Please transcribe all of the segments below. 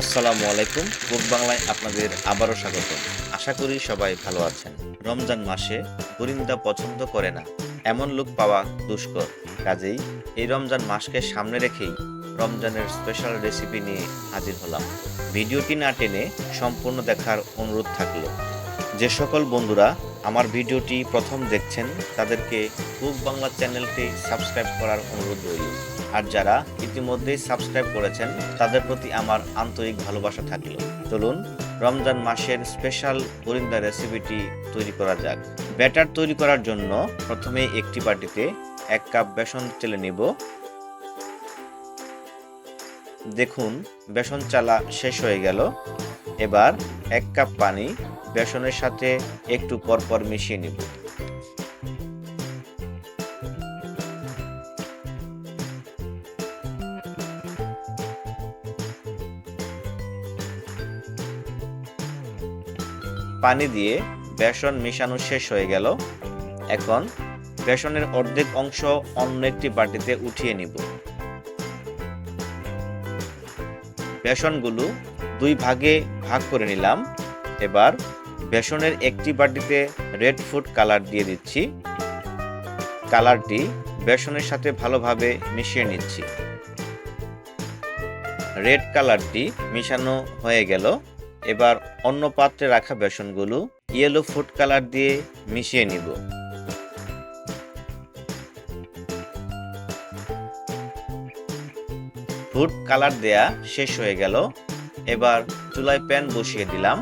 আসসালামু আলাইকুম। পূর্ব বাংলায় আপনাদের আবারও স্বাগত আশা করি সবাই ভালো আছেন। রমজান মাসে পরিন্দা পছন্দ করে না। এমন লোক পাওয়া দুষ্কর। কাজেই এই রমজান মাসকে সামনে রেখেই রমজানের স্পেশাল রেসিপি নিয়ে হাজির হলাম। ভিডিওটি না টেনে সম্পূর্ণ দেখার অনুরোধ থাকল। যে সকল বন্ধুরা আমার ভিডিওটি প্রথম দেখছেন, তাদেরকে কুক বাংলা চ্যানেলটি সাবস্ক্রাইব করার অনুরোধ রইল। আর যারা ইতিমধ্যেই সাবস্ক্রাইব করেছেন, তাদের প্রতি আমার আন্তরিক ভালোবাসা থাকল। চলুন, রমজান মাসের স্পেশাল পরিন্দা রেসিপিটি তৈরি করা যাক। ব্যাটার তৈরি করার জন্য প্রথমে একটি বাটিতে এক কাপ বেসন চেলে নেব। দেখুন, বেসন চালা শেষ হয়ে গেল। এবার এক কাপ পানি বেসনের সাথে একটু পরপর মিশিয়ে নিব। পানি দিয়ে বেসন মেশানো শেষ হয়ে গেল। এখন বেসনের অর্ধেক অংশ অন্য একটি বাটিতে উঠিয়ে নিব। বেসনগুলো দুই ভাগে ভাগ করে নিলাম। এবার বেসনের একটি বাটিতে রেড ফুড কালার দিয়ে দিচ্ছি। কালারটি বেসনের সাথে ভালোভাবে মিশিয়ে নিচ্ছি। রেড কালারটি মিশানো হয়ে গেল। এবার অন্য পাত্রে রাখা বেসনগুলো ইয়েলো ফুড কালার দিয়ে মিশিয়ে নিব। ফুড কালার দেয়া শেষ হয়ে গেল। এবার চুলায় প্যান বসিয়ে দিলাম।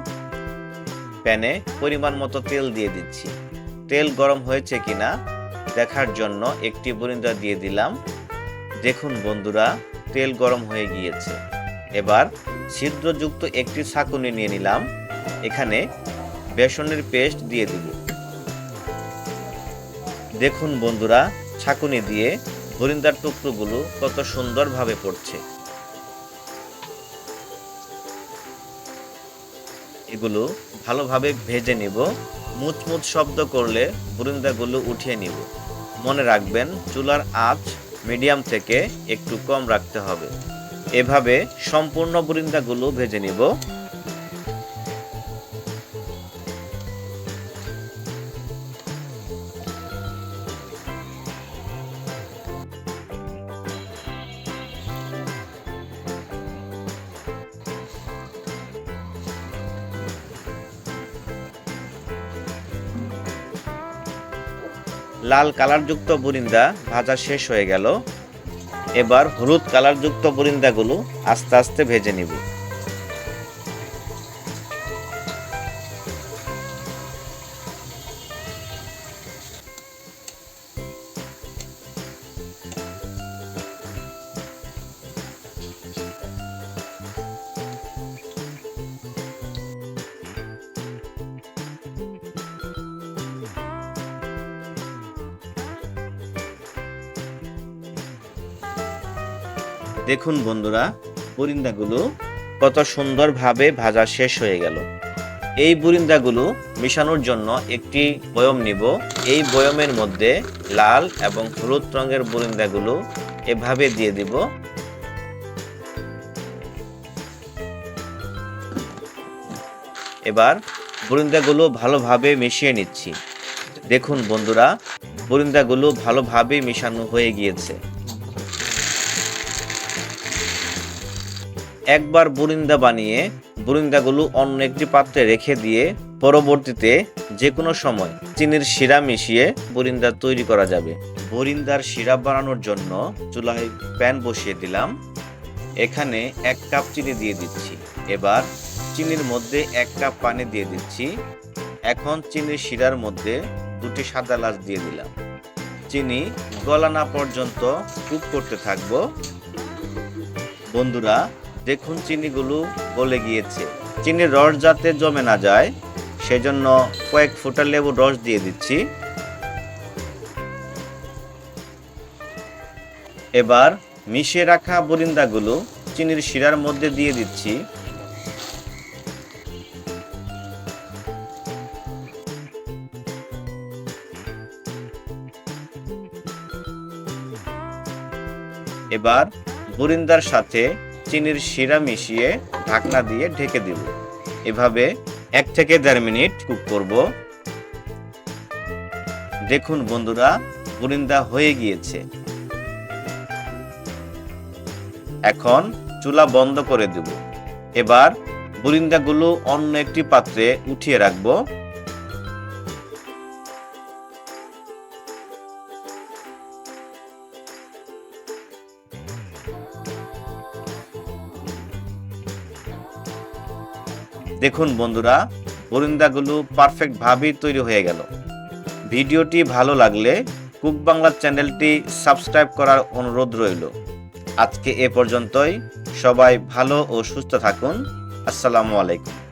প্যানে পরিমাণ মতো তেল দিয়ে দিচ্ছি। তেল গরম হয়েছে কিনা দেখার জন্য একটি বরিন্দা দিয়ে দিলাম। দেখুন বন্ধুরা, তেল গরম হয়ে গিয়েছে। এবার ছিদ্রযুক্ত একটি ছাঁকুনি নিয়ে নিলাম। এখানে বেসনের পেস্ট দিয়ে দিব। দেখুন বন্ধুরা ছাঁকুনি দিয়ে বরিন্দার টুকরোগুলো কত সুন্দরভাবে পড়ছে। এগুলো ভালোভাবে ভেজে নিব। মুচমুচ শব্দ করলে বুরিন্দাগুলো উঠিয়ে নিব। মনে রাখবেন, চুলার আঁচ মিডিয়াম থেকে একটু কম রাখতে হবে। এভাবে সম্পূর্ণ বুরিন্দাগুলো ভেজে নিব। লাল কালারযুক্ত বুরিন্দা ভাজা শেষ হয়ে গেল। এবার হলুদ কালারযুক্ত বুরিন্দাগুলো আস্তে আস্তে ভেজে নিব। দেখুন বন্ধুরা, বুরিন্দাগুলো কত সুন্দরভাবে ভাজা শেষ হয়ে গেল। এই বুরিন্দাগুলো মিশানোর জন্য একটি বয়ম নিব। এই বয়মের মধ্যে লাল এবং হলুদ রঙের বুরিন্দাগুলো এভাবে দিয়ে দিব। এবার বুরিন্দাগুলো ভালোভাবে মিশিয়ে নিচ্ছি। দেখুন বন্ধুরা, বুরিন্দাগুলো ভালোভাবে মিশানো হয়ে গিয়েছে। একবার বুরিন্দা বানিয়ে বুরিন্দাগুলো অন্য একটি পাত্রে রেখে দিয়ে পরবর্তীতে যে কোনো সময় চিনির শিরা মিশিয়ে বুরিন্দা তৈরি করা যাবে। বুরিন্দার শিরা বানানোর জন্য চুলায় প্যান বসিয়ে দিলাম। এখানে এক কাপ চিনি দিয়ে দিচ্ছি। এবার চিনির মধ্যে এক কাপ পানি দিয়ে দিচ্ছি। এখন চিনির শিরার মধ্যে দুটি সাদা লাচ দিয়ে দিলাম। চিনি গলা না পর্যন্ত কুক করতে থাকব। বন্ধুরা দেখুন চিনিগুলো গলে গিয়েছে। চিনির রস যাতে জমে না যায়, সেজন্য কয়েক ফোঁটা লেবু রস দিয়ে দিচ্ছি। এবার মিশিয়ে রাখা বরিন্দাগুলো চিনির শিরার মধ্যে দিয়ে দিচ্ছি। এবার বরিন্দার সাথে চিনির শিরা মিশিয়ে ঢাকনা দিয়ে ঢেকে দিব। এভাবে এক থেকে দেড় মিনিট কুক করব। দেখুন বন্ধুরা বুরিন্দা হয়ে গিয়েছে। এখন চুলা বন্ধ করে দেব। এবার বুরিন্দাগুলো অন্য একটি পাত্রে উঠিয়ে রাখব। দেখুন বন্ধুরা বরিন্দাগুলো পারফেক্টভাবেই তৈরি হয়ে গেল। ভিডিওটি ভালো লাগলে কুক বাংলার চ্যানেলটি সাবস্ক্রাইব করার অনুরোধ রইল। আজকে এ পর্যন্তই। সবাই ভালো ও সুস্থ থাকুন। আসসালামু আলাইকুম।